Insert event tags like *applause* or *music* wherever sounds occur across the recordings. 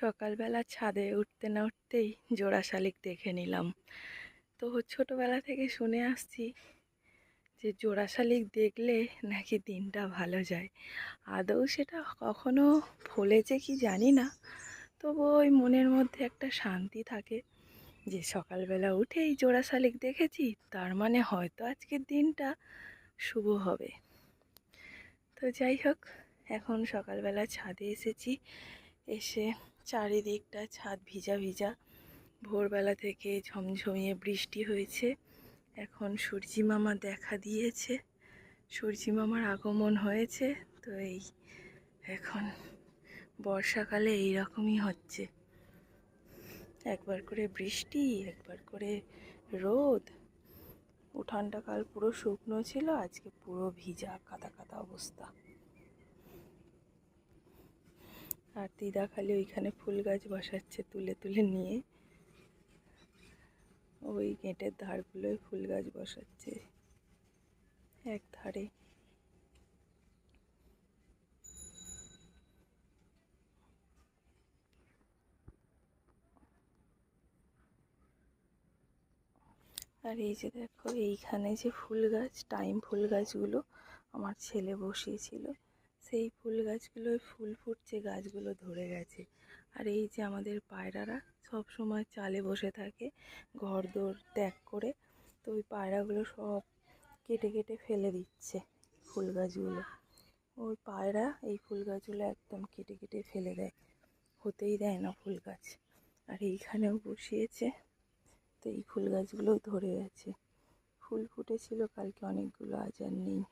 সকালবেলা ছাদে উঠতে না উঠতেই জোড়া শালিক দেখে নিলাম। তো ছোটোবেলা থেকে শুনে আসছি যে জোড়া শালিক দেখলে নাকি দিনটা ভালো যায়। আদৌ সেটা কখনো ফলেছে কি জানি না। তবু ওই মনের মধ্যে একটা শান্তি থাকে যে সকালবেলা উঠেই জোড়া শালিক দেখেছি, তার মানে হয়তো আজকের দিনটা শুভ হবে। তো যাই হোক, এখন সকালবেলা ছাদে এসেছি, এসে চারিদিকটা ছাদ ভিজা ভিজা। ভোরবেলা থেকে ঝমঝমিয়ে বৃষ্টি হয়েছে। এখন সূর্যি মামা দেখা দিয়েছে। সূর্যি মামার আগমন হয়েছে, তো এই এখন বর্ষাকালে এই রকমই হচ্ছে। একবার করে বৃষ্টি, একবার করে রোদ। উঠানটা কাল পুরো শুকনো ছিল, আজকে পুরো ভিজা, কাদা কাদা অবস্থা। আর দিদা খালি ওইখানে ফুল গাছ বসাচ্ছে তুলে তুলে নিয়ে। ওই গেটের ধারগুলোয় ফুল গাছ বসাচ্ছে এক ধারে। আর এই যে দেখো, এইখানে যে ফুল গাছ, টাইম ফুল গাছগুলো আমার ছেলে বসিয়েছিল। সেই ফুল গাছগুলোয় ফুল ফুটছে গাছগুলো ধরে গেছে। আর এই যে আমাদের পায়রারা সব সময় চালে বসে থাকে, ঘর দোর ত্যাগ করে, তো ওই পায়রাগুলো সব কেটে কেটে ফেলে দিচ্ছে ফুল গাছগুলো। ওই পায়রা এই ফুল গাছগুলো একদম কেটে কেটে ফেলে দেয়, হতেই দেয় না ফুল গাছ। আর এইখানেও বসিয়েছে, তো এই ফুল গাছগুলোও ধরে গেছে। ফুল ফুটেছিল, কালকে অনেকগুলো আজ আর নেই।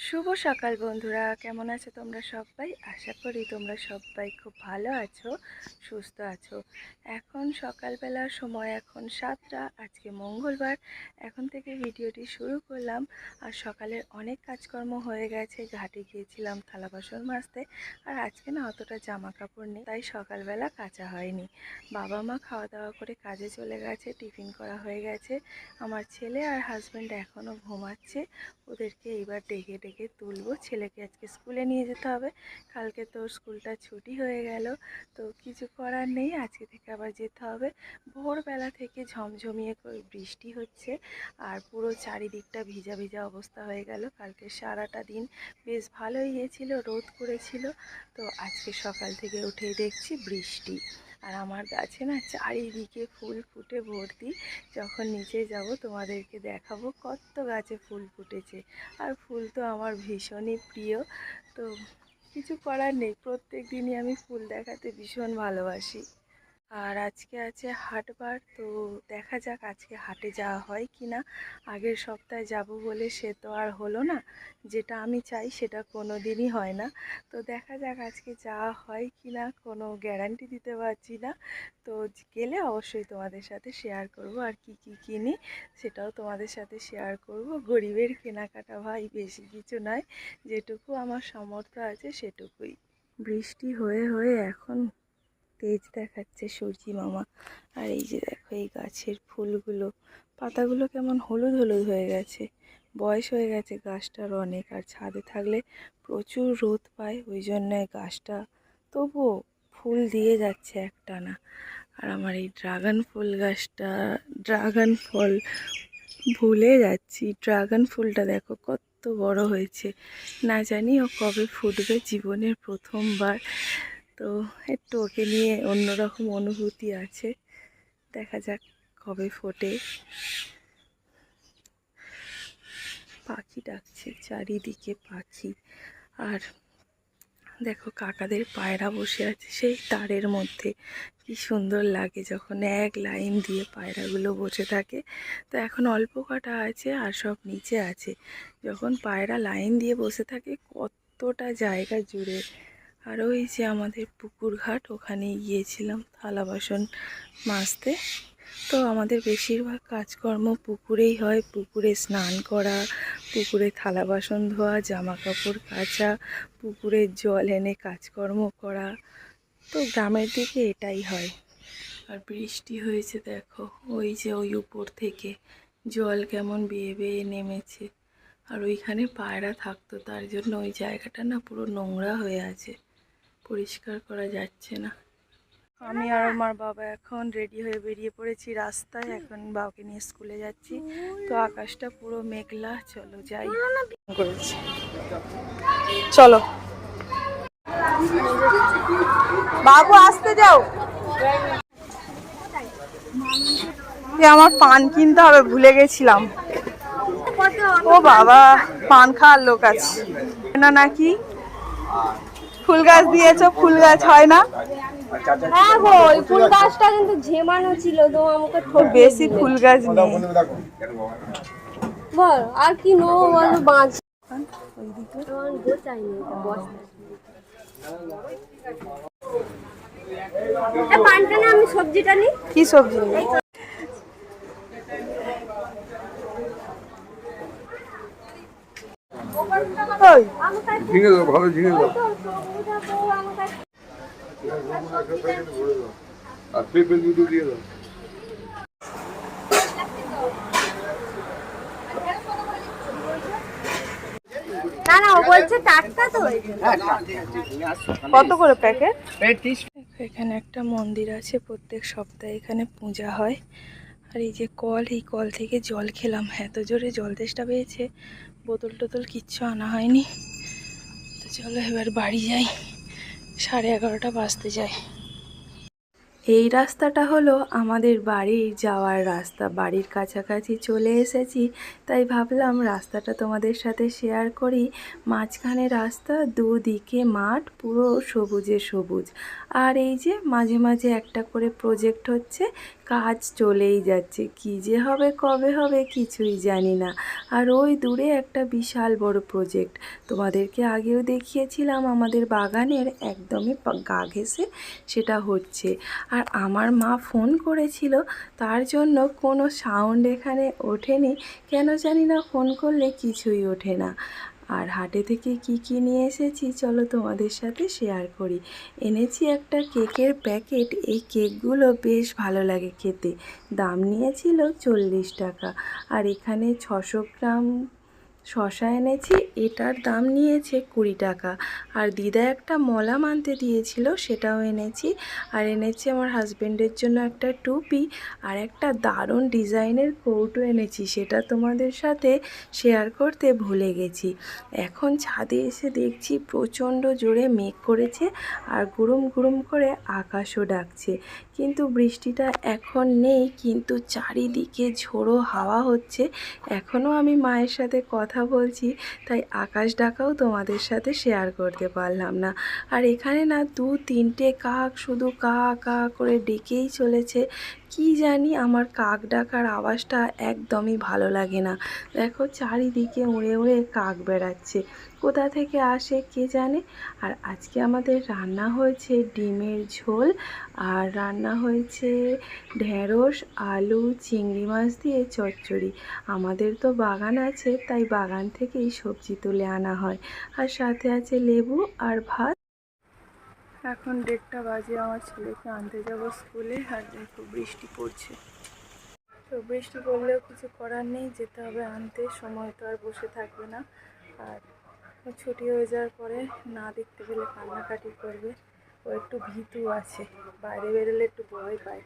শুভ সকাল বন্ধুরা। কেমন আছো তোমরা সবাই? আশা করি তোমরা সবাই খুব ভালো আছো, সুস্থ আছো। এখন সকালবেলার সময় এখন সাতটা, আজকে মঙ্গলবার। এখন থেকে ভিডিওটি শুরু করলাম। আর সকালের অনেক কাজকর্ম হয়ে গেছে। ঘাটে গিয়েছিলাম থালা বাসন মাজতে। আর আজকে না অতটা জামা কাপড় নেই, তাই সকালবেলা কাচা হয়নি। বাবা মা খাওয়া দাওয়া করে কাজে চলে গেছে, টিফিন করা হয়ে গেছে। আমার ছেলে আর হাজব্যান্ড এখনও ঘুমাচ্ছে। ওদেরকে এইবার ডেকে ডেকে তুলবো। ছেলেকে আজকে স্কুলে নিয়ে যেতে হবে। কালকে তো স্কুলটা ছুটি হয়ে গেল। তো কিছু করার নেই। আজকে থেকে আবার যেতে হবে। ভোরবেলা থেকে ঝমঝমিয়ে বৃষ্টি হচ্ছে আর পুরো চারিদিকটা ভিজা ভিজা অবস্থা হয়ে গেল। কালকে সারাটা দিন বেশ ভালোই গিয়েছিল রোদ করেছিল। তো আজকে সকাল থেকে উঠেই দেখছি বৃষ্টি। আর আমার গাছে না চারিদিকে ফুল ফুটে ভর্তি। যখন নিচে যাব তোমাদেরকে দেখাবো কত গাছে ফুল ফুটেছে। আর ফুল তো আমার ভীষণই প্রিয়। তো কিছু করার নেই, প্রত্যেক দিনই আমি ফুল দেখাতে ভীষণ ভালোবাসি। আর আজকে আছে হাটবার, তো দেখা যাক আজকে হাটে যাওয়া হয় কি না। আগের সপ্তাহে যাব বলে সে তো আর হলো না, যেটা আমি চাই সেটা কোনো দিনই হয় না। তো দেখা যাক আজকে যাওয়া হয় কি না, কোনো গ্যারান্টি দিতে পারছি না। তো গেলে অবশ্যই তোমাদের সাথে শেয়ার করব আর কি কি কিনি, সেটাও তোমাদের সাথে শেয়ার করব। গরিবের কেনাকাটা ভাই, বেশি কিছু নয়, যেটুকু আমার সামর্থ্য আছে সেটুকুই। বৃষ্টি হয়ে হয়ে এখন তেজ দেখাচ্ছে সূর্যি মামা। আর এই যে দেখো এই গাছের ফুলগুলো, পাতাগুলো কেমন হলুদ হলুদ হয়ে গেছে। বয়স হয়ে গেছে গাছটার অনেক, আর ছাদে থাকলে প্রচুর রোদ পায়, ওই জন্য গাছটা তবুও ফুল দিয়ে যাচ্ছে একটা না আর আমার এই ড্রাগন ফুল গাছটা, ড্রাগন ফল ভুলে যাচ্ছি। ড্রাগন ফুলটা দেখো কত বড় হয়েছে। না জানি ও কবে ফুটবে জীবনের প্রথমবার। তো একটু ওকে নিয়ে অন্যরকম অনুভূতি আছে। দেখা যাক কবে ফোটে। পাখি ডাকছে, চারিদিকে পাখি। আর দেখো কাকাদের পায়রা বসে আছে সেই তারের মধ্যে। কি সুন্দর লাগে যখন এক লাইন দিয়ে পায়রাগুলো বসে থাকে। তো এখন অল্প কটা আছে আর সব নিচে আছে। যখন পায়রা লাইন দিয়ে বসে থাকে কতটা জায়গা জুড়ে আর ওই যে আমাদের পুকুর ঘাট ওখানে গিয়েছিলাম থালা বাসন মাজতে। তো আমাদের বেশিরভাগ কাজকর্ম পুকুরেই হয়। পুকুরে স্নান করা, পুকুরে থালা বাসন ধোয়া জামা কাপড় কাচা পুকুরের জল এনে কাজকর্ম করা। তো গ্রামের দিকে এটাই হয়। আর বৃষ্টি হয়েছে দেখো, ওই যে ওই উপর থেকে জল কেমন বেয়ে বেয়ে নেমেছে। আর ওইখানে পায়রা থাকতো, তার জন্য ওই জায়গাটা না পুরো নোংরা হয়ে আছে। পরিষ্কার করা যাচ্ছে না। আমি আর আমার বাবা এখন রেডি হয়ে বেরিয়ে পড়েছি রাস্তায়। এখন বাবাকে নিয়ে স্কুলে যাচ্ছি। তো আকাশটা পুরো মেঘলা। চলো যাই। করেছি। চলো। বাবু, আসতে যাও। আমার পান কিনতে হবে, ভুলে গেছিলাম। ও বাবা, পান খাওয়ার লোক আছে। না নাকি ফুল গাছ দিয়েছ ফুল গাছ হয় না? হ্যাঁ গো ওই ফুল গাছটা কিন্তু ঝেমানো ছিল তো আমাকে খুব বেশি ফুল গাছ নেই। বল আর কি নেব বলো বাঁচ। পানটা না আমি সবজিটা নিই। কি সবজি? ঝিঙে দাও ভালো ঝিঙে দাও। আর পেঁপে দুটো দিয়ে দাও। না না ও বলছে টাটকা তো। কত করে প্যাকেট? এখানে একটা মন্দির আছে প্রত্যেক সপ্তাহে এখানে পূজা হয়। আর এই যে কল, এই কল থেকে জল খেলাম। এত জোরে জল তেষ্টা পেয়েছে বোতল টোতল কিচ্ছু আনা হয়নি। তো চলো এবার বাড়ি যাই, সাড়ে এগারোটা বাজতে যায়। এই রাস্তাটা হলো আমাদের বাড়ির যাওয়ার রাস্তা। বাড়ির কাছাকাছি চলে এসেছি, তাই ভাবলাম রাস্তাটা তোমাদের সাথে শেয়ার করি। মাঝখানে রাস্তা, দুদিকে মাঠ, পুরো সবুজে সবুজ। আর এই যে মাঝে মাঝে একটা করে প্রজেক্ট হচ্ছে কাজ চলেই যাচ্ছে। কি যে হবে, কবে হবে কিছুই জানি না। আর ওই দূরে একটা বিশাল বড় প্রজেক্ট তোমাদেরকে আগেও দেখিয়েছিলাম আমাদের বাগানের একদমই গা ঘেসে সেটা হচ্ছে। আর আমার মা ফোন করেছিল, তার জন্য কোনো সাউন্ড এখানে ওঠেনি। কেন জানি না ফোন করলে কিছুই ওঠে না। আর হাটে থেকে কি কি নিয়ে এসেছি চলো তোমাদের সাথে শেয়ার করি। এনেছি একটা কেকের প্যাকেট এই কেকগুলো বেশ ভালো লাগে খেতে। দাম নিয়েছিল চল্লিশ টাকা। আর এখানে ছশো গ্রাম শশা এনেছি, এটার দাম নিয়েছে কুড়ি টাকা। আর দিদা একটা মলা মানতে দিয়েছিল, সেটাও এনেছি। আর এনেছি আমার হাজব্যান্ডের জন্য একটা টুপি আর একটা দারুণ ডিজাইনের কৌটো এনেছি, সেটা তোমাদের সাথে শেয়ার করতে ভুলে গেছি। এখন ছাদে এসে দেখছি প্রচণ্ড জোরে মেঘ করেছে আর গুরুম গুরুম করে আকাশও ডাকছে। কিন্তু বৃষ্টিটা এখন নেই, কিন্তু চারিদিকে ঝোড়ো হাওয়া হচ্ছে। এখনও আমি মায়ের সাথে কথা বলছি, তাই আকাশ ডাকাও তোমাদের সাথে শেয়ার করতে পারলাম না। আর এখানে না দু তিনটে কাক শুধু কা কা করে ডেকেই চলেছে। কি জানি আমার কাক ডাকার আওয়াজটা একদমই ভালো লাগে না। দেখো চারিদিকে উড়ে উড়ে কাক বেড়াচ্ছে। কোথা থেকে আসে কে জানে? আর আজকে আমাদের রান্না হয়েছে ডিমের ঝোল, আর রান্না হয়েছে ঢেঁড়স, আলু, চিংড়ি মাছ দিয়ে চচ্চড়ি। আমাদের তো বাগান আছে, তাই বাগান থেকেই সবজি তুলে আনা হয়। আর সাথে আছে লেবু আর ভাত। এখন দেড়টা বাজে, আমার ছেলেকে আনতে যাব স্কুলে, আর দেখো বৃষ্টি পড়ছে। তো বৃষ্টি পড়লেও কিছু করার নেই, যেতে হবে আনতে, সময় তো আর বসে থাকবে না। আর ছুটি হয়ে যাওয়ার পরে না দেখতে পেলে কান্নাকাটি করবে। ও একটু ভীতু আছে, বাইরে বেরোলে একটু ভয় পায়।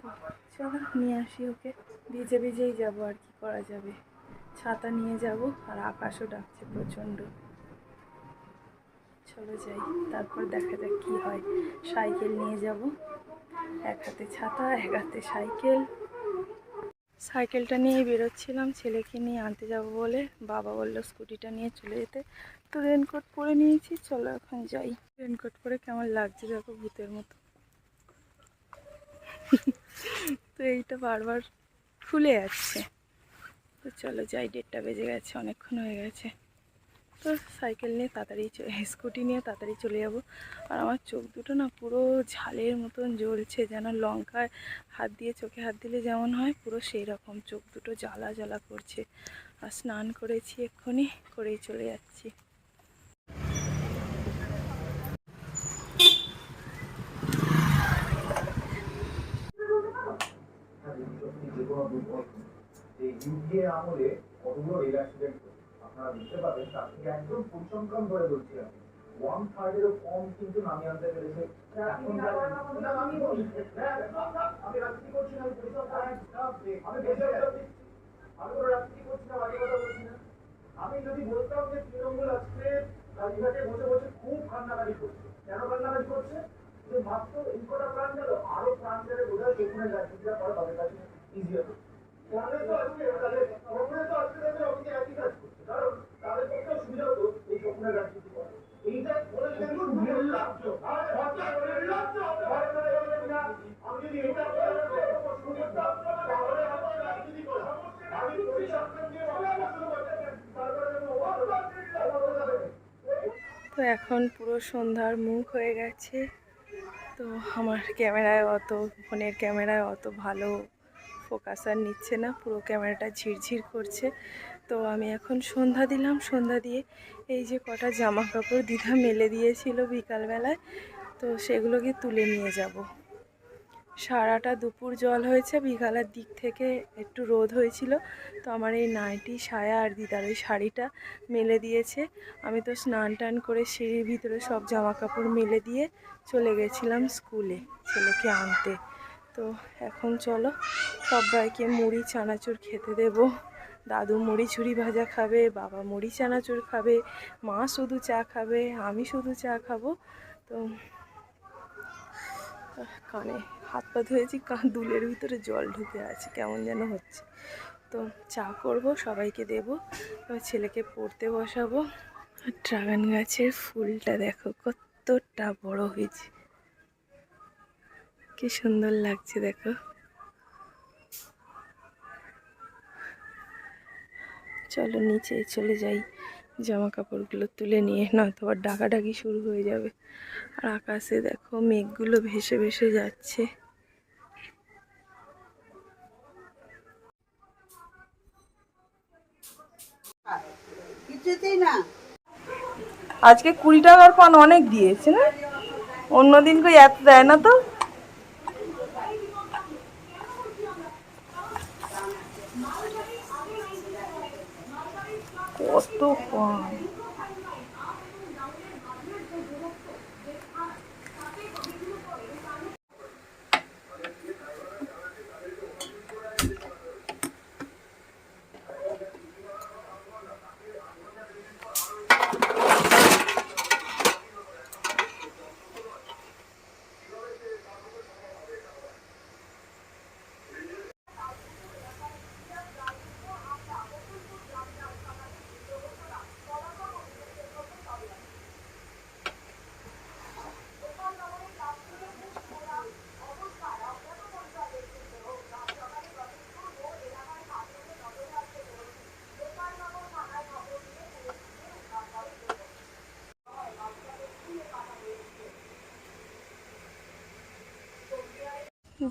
তো চলো, নিয়ে আসি ওকে। ভিজে ভিজেই যাব আর কি করা যাবে। ছাতা নিয়ে যাব, আর আকাশও ডাকছে প্রচণ্ড। চলো যাই, তারপর দেখা যাক কি হয়। সাইকেল নিয়ে যাব। এক হাতে ছাতা, এক হাতে সাইকেল। সাইকেলটা নিয়ে বেরোচ্ছিলাম, ছেলেকে নিয়ে আনতে যাব বলে। বাবা বলল, স্কুটিটা নিয়ে চলে যেতে। তো রেনকোট পরে নিয়েছি, চলো এখন যাই। রেনকোট পরে কেমন লাগছে দেখো ভূতের মতো। *laughs* তো এইটা বারবার খুলে যাচ্ছে। তো চলো যাই ডেটটা বেজে গেছে, অনেকক্ষণ হয়ে গেছে। তো সাইকেল নিয়ে তাড়াতাড়ি স্কুটি নিয়ে তাড়াতাড়ি চলে যাব। আর আমার চোখ দুটো না পুরো ঝালের মতন জ্বলছে, যেন লঙ্কায় হাত দিয়ে চোখে হাত দিলে যেমন হয়, পুরো সেই রকম চোখ দুটো জ্বালা জ্বালা করছে। আর স্নান করেছি এক্ষুনি, করেই চলে যাচ্ছি। এই ইউপিএ আমলে কতগুলো রেল অ্যাক্সিডেন্ট আপনারা দেখতে পাবেন তার থেকে একদম পরিসংখ্যান ধরে বলছি আমি। ওয়ান থার্ডেরও কম কিন্তু নামিয়ে আনতে পেরেছে। আমি যদি বলতাম যে তৃণমূল আজকে কালীঘাটে বসে বসে খুব কান্নাকাটি করছে। কেন কান্নাকাটি করছে? যে মাত্র এই কটা প্রাণ গেল আরও প্রাণ গেলে বোধহয় সেখানে রাজনীতিটা করা তাদের কাছে ইজি হবে কংগ্রেস তো আজকে কংগ্রেস তো আজকে তাদের অনেকে একই কাজ করছে। তাদের পক্ষে সুবিধা হতো এই স্বপ্নের এইটা আমি যদি এটা তো এখন পুরো সন্ধ্যার মুখ হয়ে গেছে তো আমার ক্যামেরায় অত ফোনের ক্যামেরায় অত ভালো ফোকাস আর নিচ্ছে না পুরো ক্যামেরাটা ঝিরঝির করছে তো আমি এখন সন্ধ্যা দিলাম। সন্ধ্যা দিয়ে এই যে কটা জামা কাপড় দিদা মেলে দিয়েছিল বিকালবেলায়, তো সেগুলোকে তুলে নিয়ে যাব। সারাটা দুপুর জল হয়েছে, বিকালের দিক থেকে একটু রোদ হয়েছিল, তো আমার এই নাইটি, সায়া আর দিদার ওই শাড়িটা মেলে দিয়েছে। আমি তো স্নান টান করে সিঁড়ির ভিতরে সব জামা কাপড় মেলে দিয়ে চলে গেছিলাম স্কুলে ছেলেকে আনতে। তো এখন চলো, সবাইকে মুড়ি, চানাচুর খেতে দেব। দাদু মুড়ি ছুরি ভাজা খাবে, বাবা মুড়ি চানাচুর খাবে, মা শুধু চা খাবে, আমি শুধু চা খাব। তো কানে হাত পা ধুয়েছি, কান দুলের ভিতরে জল ঢুকে আছে, কেমন যেন হচ্ছে। তো চা করব, সবাইকে দেব ছেলেকে পড়তে বসাবো। আর ড্রাগন গাছের ফুলটা দেখো, কতটা বড় হয়েছে। কি সুন্দর লাগছে দেখো। চলো নিচে চলে যাই। জামা কাপড়গুলো তুলে নিয়ে নয়তো আবার ডাকাডাকি শুরু হয়ে যাবে। আর আকাশে দেখো মেঘগুলো ভেসে ভেসে যাচ্ছে। না। আজকে কুড়ি টাকার পান অনেক দিয়েছে না? অন্যদিন কই এত দেয় না তো? কত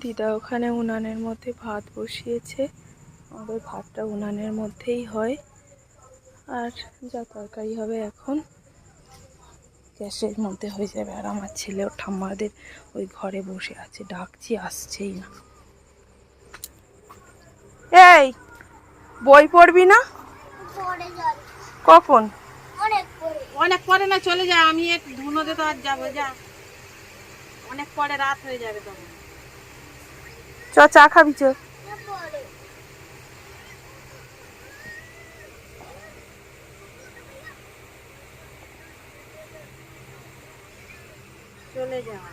দিদা ওখানে উনানের মধ্যে ভাত বসিয়েছে। আমাদের ভাতটা উনানের মধ্যেই হয়। আর যা তরকারি হবে এখন গ্যাসের মধ্যে হয়ে যাবে। আর আমার ছেলে ও ঠাম্মাদের ওই ঘরে বসে আছে। ডাকছি আসছেই না। এই বই পড়বি না? কখন? অনেক পরে না চলে যায় আমি একটু ধুনোতে তো আর যাব যা। অনেক পরে রাত হয়ে যাবে তখন। চ চা খাবি চ। চলে যাওয়া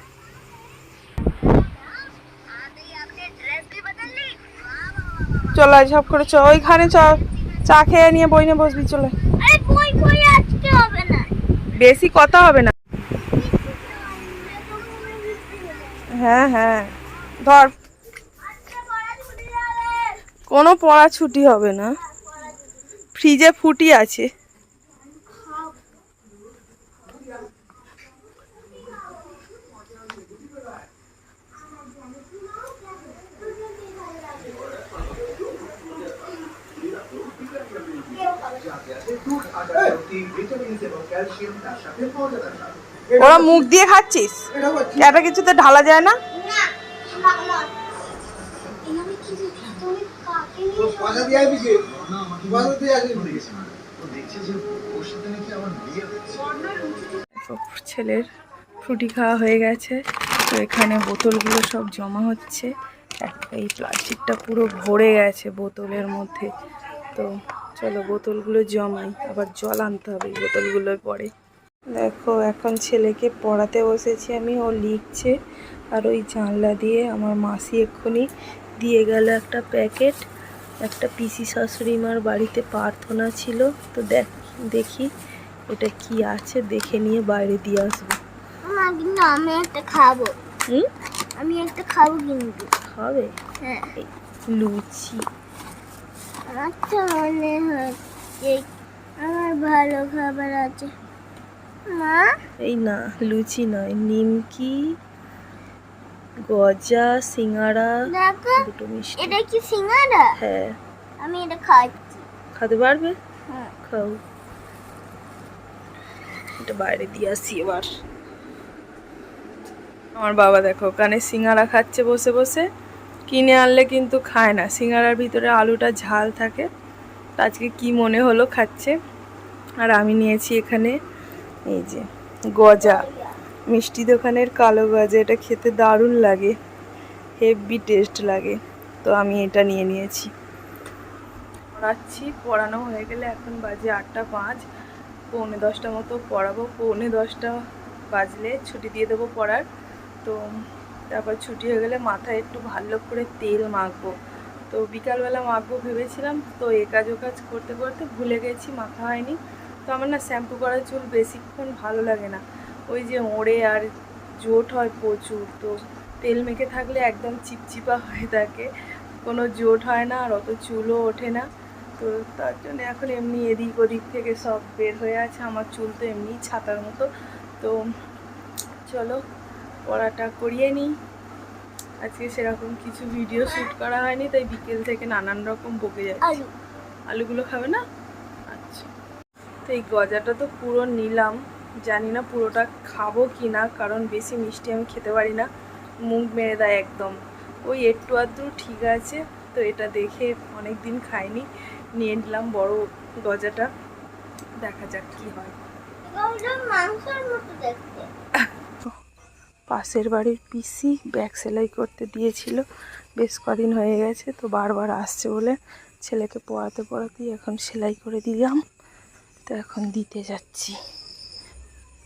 চল ঝপ করে চ। ওইখানে চ। চা খেয়ে নিয়ে বই নিয়ে বসবি চলে। বেশি কথা হবে না। হ্যাঁ হ্যাঁ। ধর। কোনো পড়া ছুটি হবে না। ফ্রিজে ফুটি আছে। ওরা মুখ দিয়ে খাচ্ছিস? এটা কিছুতে ঢালা যায় না? পয়সা দিয়ে আসবি যে? ছেলের ফ্রুটি খাওয়া হয়ে গেছে। তো এখানে বোতলগুলো সব জমা হচ্ছে। এক- এই প্লাস্টিকটা পুরো ভরে গেছে বোতলের মধ্যে। তো চলো বোতলগুলো জমাই। আবার জল আনতে হবে এই বোতলগুলোর পরে। দেখো এখন ছেলেকে পড়াতে বসেছি আমি। ও লিখছে। আর ওই জানলা দিয়ে আমার মাসি এক্ষুনি দিয়ে গেল একটা প্যাকেট। একটা পিসি শাশুড়ি মার বাড়িতে প্রার্থনা ছিল। তো দেখ দেখি এটা কি আছে দেখে নিয়ে বাইরে দিয়ে আসব। কিন্তু আমি একটা খাব। হুম? আমি একটা খাব কিন্তু। খাবে? হ্যাঁ। লুচি। তো মনে হচ্ছে আমার ভালো খাবার আছে। মা? এই না লুচি নয় নিমকি গজা সিঙ্গারা দুটো মিষ্টি। এটা কি সিঙ্গারা? হ্যাঁ। আমি এটা খাচ্ছি। খেতে পারবে? হ্যাঁ। খাও। এটা বাইরে দিয়ে আসি এবার। আমার বাবা দেখো ওখানে সিঙ্গারা খাচ্ছে বসে বসে। কিনে আনলে কিন্তু খায় না। সিঙ্গারার ভিতরে আলুটা ঝাল থাকে। আজকে কি মনে হলো খাচ্ছে? আর আমি নিয়েছি এখানে এই যে গজা। মিষ্টি দোকানের কালো গজা, এটা খেতে দারুণ লাগে হেভি টেস্ট লাগে। তো আমি এটা নিয়ে নিয়েছি। পড়াচ্ছি, পড়ানো হয়ে গেলে এখন বাজে আটটা পাঁচ। পৌনে দশটা মতো পড়াবো। পৌনে দশটা বাজলে ছুটি দিয়ে দেবো পড়ার। তো তারপর ছুটি হয়ে গেলে মাথায় একটু ভালো করে তেল মাখবো। তো বিকালবেলা মাখবো ভেবেছিলাম। তো এ কাজ ও কাজ করতে করতে ভুলে গেছি, মাখা হয়নি। তো আমার না শ্যাম্পু করা চুল বেশিক্ষণ ভালো লাগে না। ওই যে ওড়ে আর জোট হয় প্রচুর তো তেল মেখে থাকলে একদম চিপচিপা হয়ে থাকে। কোনো জোট হয় না আর অত চুলও ওঠে না। তো তার জন্য এখন এমনি এদিক ওদিক থেকে সব বের হয়ে আছে আমার চুল তো এমনি ছাতার মতো। তো চলো পড়াটা করিয়ে নিই। আজকে সেরকম কিছু ভিডিও শ্যুট করা হয়নি তাই বিকেল থেকে নানান রকম বকে যাচ্ছে। আলুগুলো খাবে না? আচ্ছা। তো এই গজাটা তো পুরো নিলাম। জানি না পুরোটা খাব কি না কারণ বেশি মিষ্টি আমি খেতে পারি না। মুখ মেরে দেয় একদম। ওই একটু আধটু ঠিক আছে তো এটা দেখে অনেক দিন খাইনি। নিয়ে নিলাম বড় গজাটা। দেখা যাক কি হয়। পাশের বাড়ির পিসি ব্যাগ সেলাই করতে দিয়েছিল। বেশ কদিন হয়ে গেছে তো বারবার আসছে বলে ছেলেকে পড়াতে পড়াতেই এখন সেলাই করে দিলাম। তো এখন দিতে যাচ্ছি।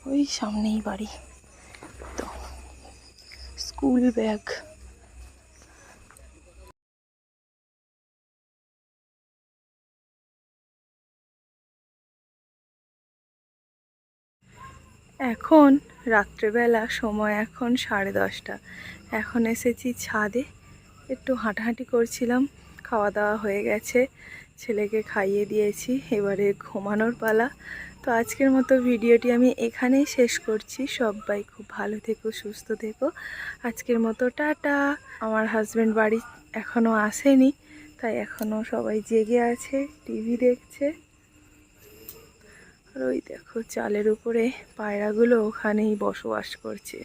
ওই সামনেই বাড়ি। তো, স্কুল ব্যাগ। এখন রাত্রেবেলা, সময় এখন সাড়ে দশটা। এখন এসেছি ছাদে। একটু হাঁটাহাঁটি করছিলাম, খাওয়া দাওয়া হয়ে গেছে। ছেলেকে খাইয়ে দিয়েছি, এবারে ঘুমানোর পালা। তো আজকের মতো ভিডিওটি আমি এখানেই শেষ করছি। সবাই খুব ভালো থেকো, সুস্থ থেকো। আজকের মতো টাটা। আমার হাজব্যান্ড বাড়ি এখনও আসেনি, তাই এখনও সবাই জেগে আছে টিভি দেখছে। আর ওই দেখো চালের উপরে পায়রাগুলো ওখানেই বসবাস করছে।